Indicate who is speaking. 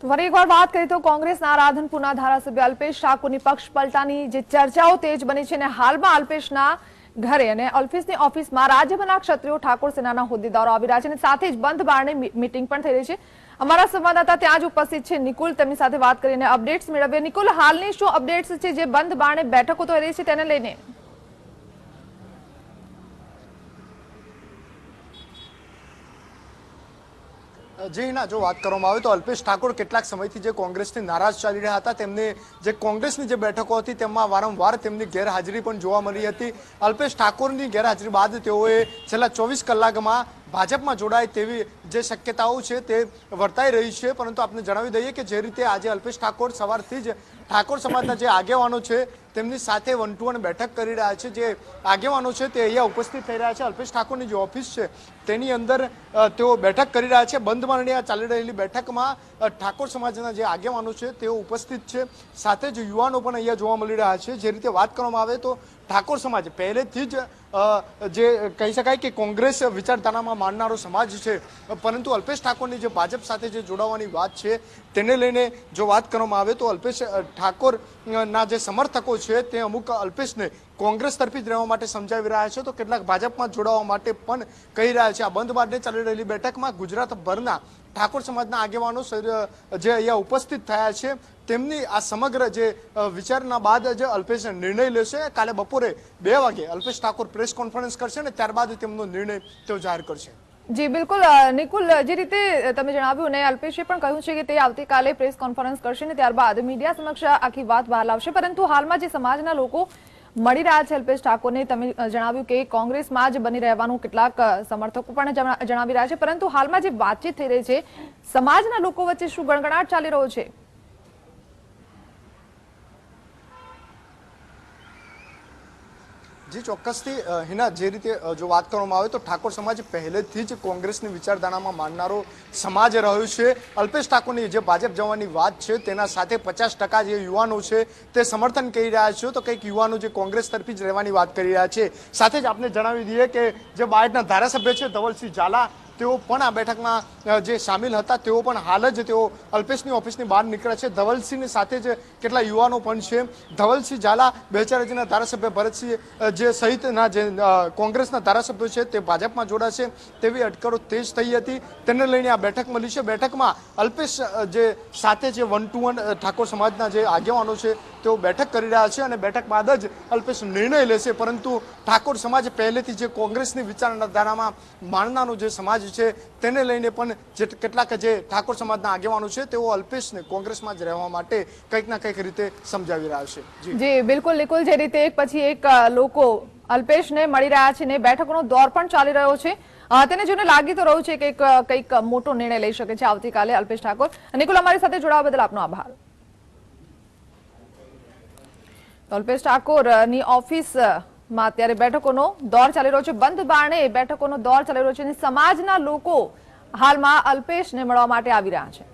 Speaker 1: તો ફરી એકવાર વાત કરીએ તો કોંગ્રેસના રાધનપુરના ધારાસભ્ય અલ્પેશ ઠાકોરની પક્ષ પલટાની જે ચર્ચાઓ તેજ બની છે અને હાલમાં અલ્પેશના ઘરે અને અલ્પેશની ઓફિસમાં રાજ્યભરના ક્ષત્રિયો ઠાકોર સેનાના હોદ્દેદારો આવી રહ્યા છે અને સાથે જ બંધ બારણે મીટિંગ પણ થઈ રહી છે. અમારા સંવાદદાતા ત્યાં જ ઉપસ્થિત છે નિકુલ, તેમની સાથે વાત કરીને અપડેટ્સ મેળવીએ. નિકુલ, હાલની શું અપડેટ્સ છે? જે બંધ બારણે બેઠકો થઈ રહી છે તેને લઈને.
Speaker 2: જી ના જો વાત કરવામાં આવે તો અલ્પેશ ઠાકોર કેટલાક સમયથી જે કોંગ્રેસથી નારાજ ચાલી રહ્યા હતા, તેમને જે કોંગ્રેસની જે બેઠકો હતી તેમાં વારંવાર તેમની ગેરહાજરી પણ જોવા મળી હતી. અલ્પેશ ઠાકોરની ગેરહાજરી બાદ તેઓએ છેલ્લા ચોવીસ કલાકમાં ભાજપમાં જોડાય તેવી જે શક્યતાઓ છે તે વર્તાઈ રહી છે. પરંતુ આપને જણાવી દઈએ કે જે રીતે આજે અલ્પેશ ઠાકોર સવારથી જ ઠાકોર સમાજના જે આગેવાનો છે તેમની સાથે વન ટુ વન બેઠક કરી રહ્યા છે. જે આગેવાનો છે તે અહીંયા ઉપસ્થિત થઈ રહ્યા છે. અલ્પેશ ઠાકોરની જે ઓફિસ છે તેની અંદર તેઓ બેઠક કરી રહ્યા છે. બંધ મારણી આ ચાલી રહેલી બેઠકમાં ઠાકોર સમાજના જે આગેવાનો છે તેઓ ઉપસ્થિત છે. સાથે જ યુવાનો પણ અહીંયા જોવા મળી રહ્યા છે. જે રીતે વાત કરવામાં આવે તો ઠાકોર સમાજ પહેલેથી જ જે કહી શકાય કે કોંગ્રેસ વિચારધારામાં માનનારો સમાજ છે. પરંતુ અલ્પેશ ઠાકોરની જે ભાજપ સાથે જે જોડાવાની વાત છે તેને લઈને જો વાત કરવામાં આવે તો અલ્પેશ અ, ઠાકોર અ, ના જે સમર્થકો છે તે અમુક અલ્પેશને કોંગ્રેસ તરફી જ રહેવા માટે સમજાવી રહ્યા છે. તો કેટલાક ભાજપમાં જોડાવા માટે પણ કહી રહ્યા છે. આ બંધ બાદને ચાલી રહેલી બેઠકમાં ગુજરાતભરના ઠાકોર સમાજના આગેવાનો જે અહીંયા ઉપસ્થિત થયા છે, તેમની આ સમગ્ર જે વિચારના બાદ જ અલ્પેશ નિર્ણય લેશે. કાલે બપોરે બે વાગે અલ્પેશ ઠાકોર પ્રેસ કોન્ફરન્સ કરશે અને ત્યારબાદ તેમનો નિર્ણય તેઓ જાહેર કરશે.
Speaker 1: જી, બિલકુલ નિકુલ, જે રીતે તમે જણાવ્યું ને અલ્પેશે પણ કહ્યું છે કે તે આવતીકાલે પ્રેસ કોન્ફરન્સ કરશે ને ત્યારબાદ મીડિયા સમક્ષ આખી વાત બહાર લાવશે. પરંતુ હાલમાં જે સમાજના લોકો મળી રહ્યા છે અલ્પેશ ઠાકોરને. તમે જણાવ્યું કે કોંગ્રેસમાં જ બની રહેવાનું કેટલાક સમર્થકો પણ જણાવી રહ્યા છે. પરંતુ હાલમાં જે વાતચીત થઈ રહી છે, સમાજના લોકો વચ્ચે શું ગણગણાટ ચાલી રહ્યો છે?
Speaker 2: જી, ચોક્કસથી હિના, જે રીતે જો વાત કરવામાં આવે તો ઠાકોર સમાજ પહેલેથી જ કોંગ્રેસની વિચારધારામાં માનનારો સમાજ રહ્યો છે. અલ્પેશ ઠાકોરની જે ભાજપ જવાની વાત છે, તેના સાથે પચાસ ટકા જે યુવાનો છે, તે સમર્થન કરી રહ્યા છે. તો કંઈક યુવાનો જે કોંગ્રેસ તરફી જ રહેવાની વાત કરી રહ્યા છે. સાથે જ આપને જણાવી દઈએ કે જે બાયડના ધારાસભ્ય છે ધવલસિંહ ઝાલા તેઓ પણ આ બેઠકમાં જે સામેલ હતા, તેઓ પણ હાલ જ તેઓ અલ્પેશની ઓફિસની બહાર નીકળ્યા છે. ધવલસિંહની સાથે જ કેટલા યુવાનો પણ છે. ધવલસિંહ ઝાલા બેચારાજીના ધારાસભ્ય ભરતસિંહ જે સહિતના જે કોંગ્રેસના ધારાસભ્યો છે, તે ભાજપમાં જોડાશે તેવી અટકળો તેજ થઈ હતી. તેને લઈને આ બેઠક મળી છે. બેઠકમાં અલ્પેશ જે સાથે જે વન ટુ વન ઠાકોર સમાજના જે આગેવાનો છે, તેઓ બેઠક કરી રહ્યા છે અને બેઠક બાદ જ અલ્પેશ નિર્ણય લેશે. પરંતુ ઠાકોર સમાજ પહેલેથી જે કોંગ્રેસની વિચારધારામાં માણનાનો જે સમાજ છે, તેને લઈને પણ જે કેટલાક જે ઠાકોર સમાજના આગેવાનો છે, તેઓ અલ્પેશને કોંગ્રેસમાં જ રહેવા માટે કંઈક ના કંઈક રીતે સમજાવી રહ્યા છે. જી.
Speaker 1: બિલકુલ નિકુલ જે રીતે એક પછી એક લોકો અલ્પેશને મળી રહ્યા છે ને બેઠકોનો દોર પણ ચાલી રહ્યો છે. તેને જોઈને લાગી તો રહ્યું છે કે કંઈક મોટો નિર્ણય લઈ શકે છે આવતીકાલે અલ્પેશ ઠાકોર. નિકુલ, અમારી સાથે જોડાવા બદલ આપનો આભાર. અલ્પેશ ઠાકોરની ઓફિસમાં અત્યારે બેઠકોનો દોર ચાલી રહ્યો છે. બંધ બારણે બેઠકોનો દોર ચાલી રહ્યો છે અને સમાજના લોકો હાલમાં અલ્પેશને મળવા માટે આવી રહ્યા છે.